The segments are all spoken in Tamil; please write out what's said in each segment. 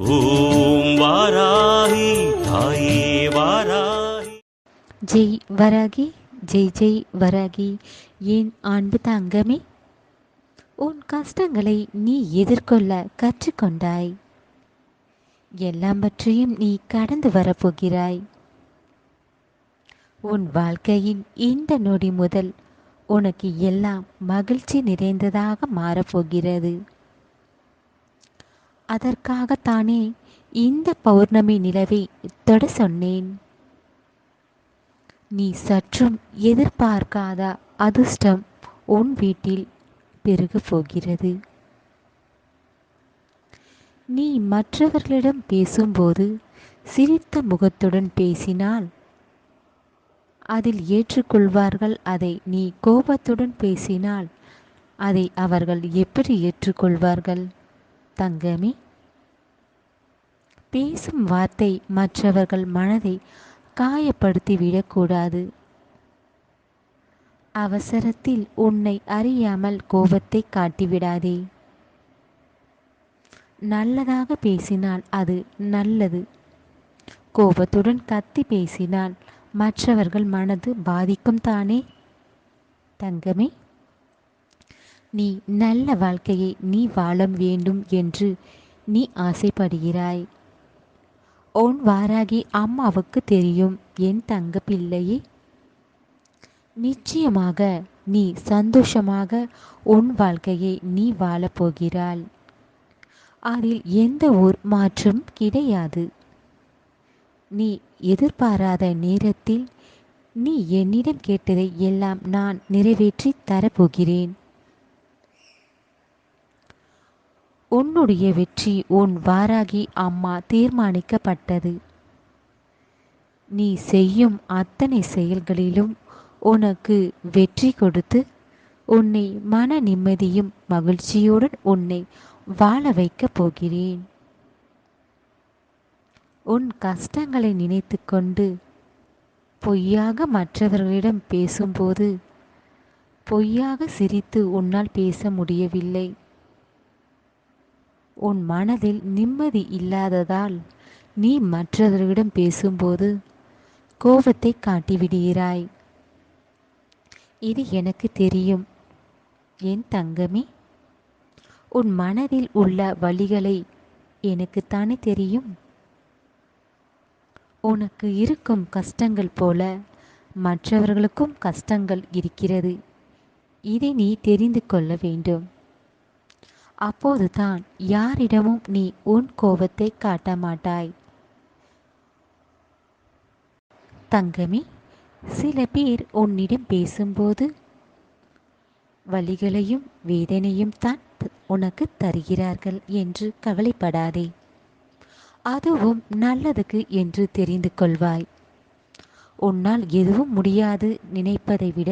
ஓம் வாராகி தாயே வாராகி. ஜெய் வராகி ஜெய் ஜெய் வராகி. என் அன்பு தங்கமே? உன் கஷ்டங்களை நீ எதிர்கொள்ள கற்றுக்கொண்டாய். எல்லாவற்றையும் நீ கடந்து வரப்போகிறாய். உன் வாழ்க்கையின் இந்த நொடி முதல் உனக்கு எல்லாம் மகிழ்ச்சி நிறைந்ததாக மாறப்போகிறது. அதற்காகத்தானே இந்த பௌர்ணமி நிலவை தொட சொன்னேன். நீ சற்றும் எதிர்பார்க்காத அதிர்ஷ்டம் உன் வீட்டில் பெருகப் போகிறது. நீ மற்றவர்களிடம் பேசும்போது சிரித்த முகத்துடன் பேசினால் அதில் ஏற்றுக்கொள்வார்கள் அதை நீ கோபத்துடன் பேசினால் அதை அவர்கள் எப்படி ஏற்றுக்கொள்வார்கள்? தங்கமே. பேசும் வார்த்தை மற்றவர்கள் மனதை காயப்படுத்தி விடக்கூடாது. அவசரத்தில் உன்னை அறியாமல் கோபத்தை காட்டிவிடாதே. நல்லதாக பேசினால் அது நல்லது. கோபத்துடன் கத்தி பேசினால் மற்றவர்கள் மனது பாதிக்கும் தானே. தங்கமே. நீ நல்ல வாழ்க்கையை நீ வாழ வேண்டும் என்று நீ ஆசைப்படுகிறாய். உன் வாராகி அம்மாவுக்கு தெரியும் என் தங்க பிள்ளையே நிச்சயமாக நீ சந்தோஷமாக உன் வாழ்க்கையை நீ வாழப் போகிறாள் அதில் எந்த ஒரு மாற்றம் கிடையாது. நீ எதிர்பாராத நேரத்தில் நீ என்னிடம் கேட்டதை எல்லாம் நான் நிறைவேற்றி தரப்போகிறேன். உன்னுடைய வெற்றி உன் வாராகி அம்மா தீர்மானிக்கப்பட்டது. நீ செய்யும் அத்தனை செயல்களிலும் உனக்கு வெற்றி கொடுத்து உன்னை மன நிம்மதியும் மகிழ்ச்சியுடன் உன்னை வாழ வைக்கப் போகிறேன். உன் கஷ்டங்களை நினைத்து கொண்டு பொய்யாக மற்றவர்களிடம் பேசும்போது பொய்யாக சிரித்து உன்னால் பேச முடியவில்லை. உன் மனதில் நிம்மதி இல்லாததால் நீ மற்றவர்களிடம் பேசும்போது கோபத்தை காட்டிவிடுகிறாய். இது எனக்கு தெரியும். என் தங்கமே உன் மனதில் உள்ள வழிகளை எனக்குத்தானே தெரியும். உனக்கு இருக்கும் கஷ்டங்கள் போல மற்றவர்களுக்கும் கஷ்டங்கள் இருக்கிறது. இதை நீ தெரிந்து கொள்ள வேண்டும். அப்போதுதான் யாரிடமும் நீ உன் கோபத்தை காட்ட மாட்டாய் தங்கமி சில பேர் உன்னிடம் பேசும்போது வலிகளையும் வேதனையும் தான் உனக்கு தருகிறார்கள் என்று கவலைப்படாதே. அதுவும் நல்லதுக்கு என்று தெரிந்து கொள்வாய். உன்னால் எதுவும் முடியாது நினைப்பதை விட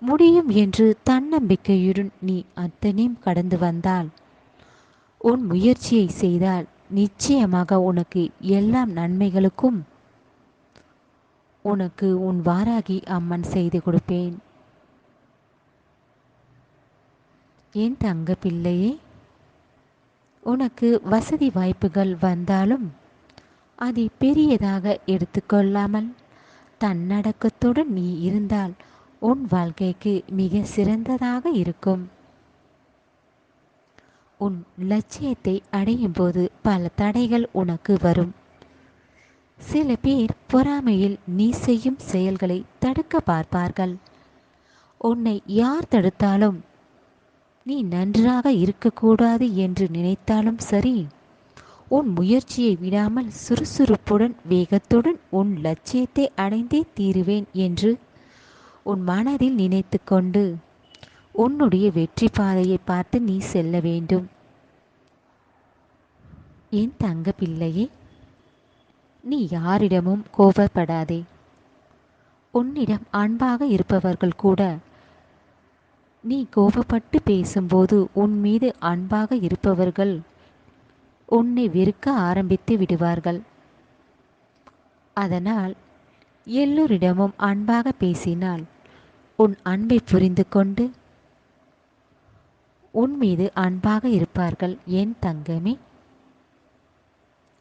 முடியும் என்று தன்னம்பிக்கையுடன் நீ அத்தனையும் கடந்து வந்தால். உன் முயற்சியை செய்தால் நிச்சயமாக உனக்கு எல்லா நன்மைகளுக்கும் உனக்கு உன் வாராகி அம்மன் செய்து கொடுப்பேன். என் தங்க பிள்ளையே உனக்கு வசதி வாய்ப்புகள் வந்தாலும் அதை பெரியதாக எடுத்துக்கொள்ளாமல் தன்னடக்கத்துடன் நீ இருந்தால் உன் வாழ்க்கைக்கு மிக சிறந்ததாக இருக்கும். உன் லட்சியத்தை அடையும் போது பல தடைகள் உனக்கு வரும். சில பேர் பொறாமையில் நீ செய்யும் செயல்களை தடுக்க பார்ப்பார்கள். உன்னை யார் தடுத்தாலும் நீ நன்றாக இருக்கக்கூடாது என்று நினைத்தாலும் சரி உன் முயற்சியை விடாமல் சுறுசுறுப்புடன் வேகத்துடன் உன் லட்சியத்தை அடைந்தே தீருவேன் என்று உன் மனதில் நினைத்து கொண்டு உன்னுடைய வெற்றி பாதையை பார்த்து நீ செல்ல வேண்டும். என் தங்க பிள்ளையே நீ யாரிடமும் கோபப்படாதே. உன்னிடம் அன்பாக இருப்பவர்கள் கூட நீ கோபப்பட்டு பேசும்போது உன் மீது அன்பாக இருப்பவர்கள் உன்னை வெறுக்க ஆரம்பித்து விடுவார்கள். அதனால் எல்லோரிடமும் அன்பாக பேசினால் உன் அன்பை புரிந்து கொண்டு உன் மீது அன்பாக இருப்பார்கள் என் தங்கமே.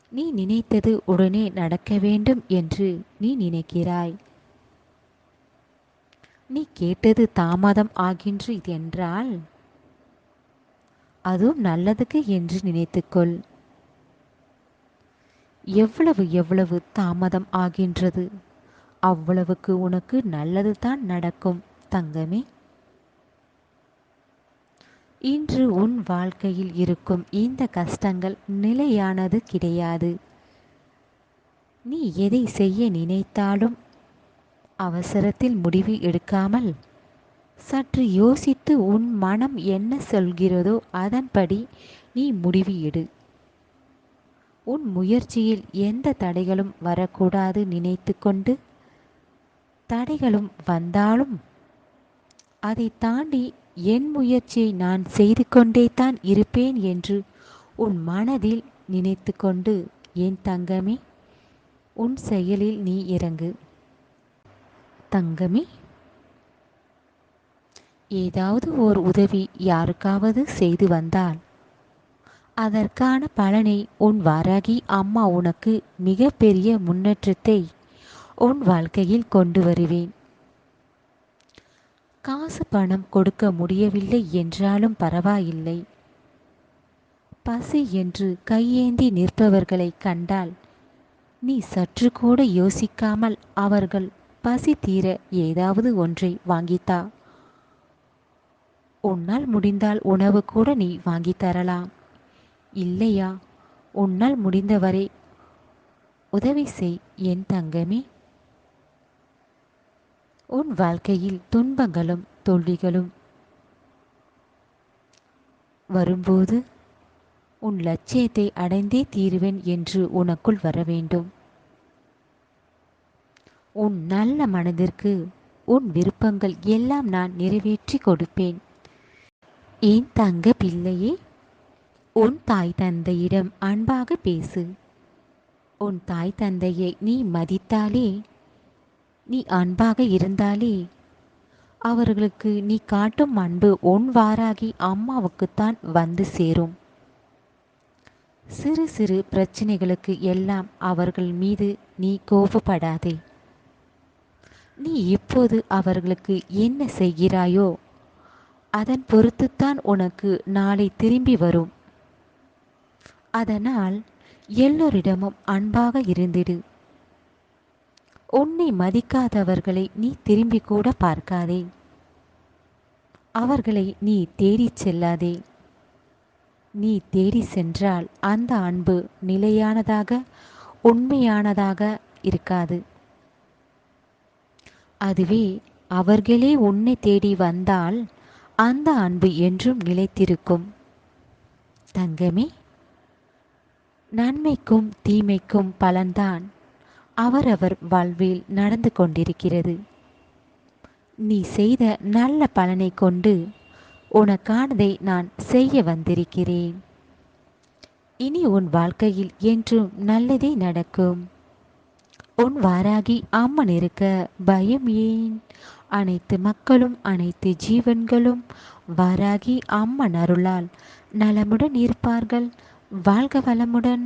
நீ நினைத்தது உடனே நடக்க வேண்டும் என்று நீ நினைக்கிறாய். நீ கேட்டது தாமதம் ஆகின்று என்றால் அதுவும் நல்லதுக்கு என்று நினைத்துக்கொள். எவ்வளவு எவ்வளவு தாமதம் ஆகின்றது. அவ்வளவுக்கு உனக்கு நல்லது தான் நடக்கும் தங்கமே. இன்று உன் வாழ்க்கையில் இருக்கும் இந்த கஷ்டங்கள் நிலையானது கிடையாது. நீ எதை செய்ய நினைத்தாலும் அவசரத்தில் முடிவு எடுக்காமல் சற்று யோசித்து உன் மனம் என்ன சொல்கிறதோ அதன்படி நீ முடிவு எடு. உன் முயற்சியில் எந்த தடைகளும் வரக்கூடாது நினைத்து கொண்டு தடைகளும் வந்தாலும் அதை தாண்டி என் முயற்சியை நான் செய்து கொண்டே தான் இருப்பேன் என்று உன் மனதில் நினைத்து கொண்டு என் தங்கமே உன் செயலில் நீ இறங்கு. தங்கமே ஏதாவது ஓர் உதவி யாருக்காவது செய்து வந்தால் அதற்கான பலனை உன் வாராகி அம்மா உனக்கு மிக பெரிய முன்னேற்றத்தை உன் வாழ்க்கையில் கொண்டு வருவேன். காசு பணம் கொடுக்க முடியவில்லை என்றாலும் பரவாயில்லை. பசி என்று கையேந்தி நிற்பவர்களை கண்டால் நீ சற்று கூட யோசிக்காமல் அவர்கள் பசி தீர ஏதாவது ஒன்றை வாங்கித்தா. உன்னால் முடிந்தால் உணவு கூட நீ வாங்கி தரலாம். இல்லையா? உன்னால் முடிந்தவரை உதவி செய் என் தங்கமே. உன் வாழ்க்கையில் துன்பங்களும் தோல்விகளும் வரும்போது உன் லட்சியத்தை அடைந்தே தீருவேன் என்று உனக்குள் வர வேண்டும். உன் நல்ல மனதிற்கு உன் விருப்பங்கள் எல்லாம் நான் நிறைவேற்றி கொடுப்பேன். என் தங்க பிள்ளையே? உன் தாய் தந்தையிடம் அன்பாக பேசு. உன் தாய் தந்தையை நீ மதித்தாலே நீ அன்பாக இருந்தாலே அவர்களுக்கு நீ காட்டும் அன்பு உன் வாராகி அம்மாவுக்குத்தான் வந்து சேரும். சிறு சிறு பிரச்சனைகளுக்கு எல்லாம் அவர்கள் மீது நீ கோபப்படாதே. நீ இப்போது அவர்களுக்கு என்ன செய்கிறாயோ அதன் பொறுத்துத்தான் உனக்கு நாளை திரும்பி வரும். அதனால் எல்லோரிடமும் அன்பாக இருந்திடு. உன்னை மதிக்காதவர்களை நீ திரும்பி கூட பார்க்காதே. அவர்களை நீ தேடிச் செல்லாதே. நீ தேடி சென்றால் அந்த அன்பு நிலையானதாக உண்மையானதாக இருக்காது. அதுவே அவர்களே உன்னை தேடி வந்தால் அந்த அன்பு என்றும் நிலைத்திருக்கும். தங்கமே நன்மைக்கும் தீமைக்கும் பலன்தான் அவரவர் வாழ்வில் நடந்து கொண்டிருக்கிறது. நீ செய்த நல்ல பலனை கொண்டு உனக்கானதை நான் செய்ய வந்திருக்கிறேன். இனி உன் வாழ்க்கையில் என்றும் நல்லதே நடக்கும். உன் வாராகி அம்மன் இருக்க பயம் ஏன்? அனைத்து மக்களும் அனைத்து ஜீவன்களும் வாராகி அம்மன் அருளால் நலமுடன் இருப்பார்கள். வாழ்க வளமுடன்.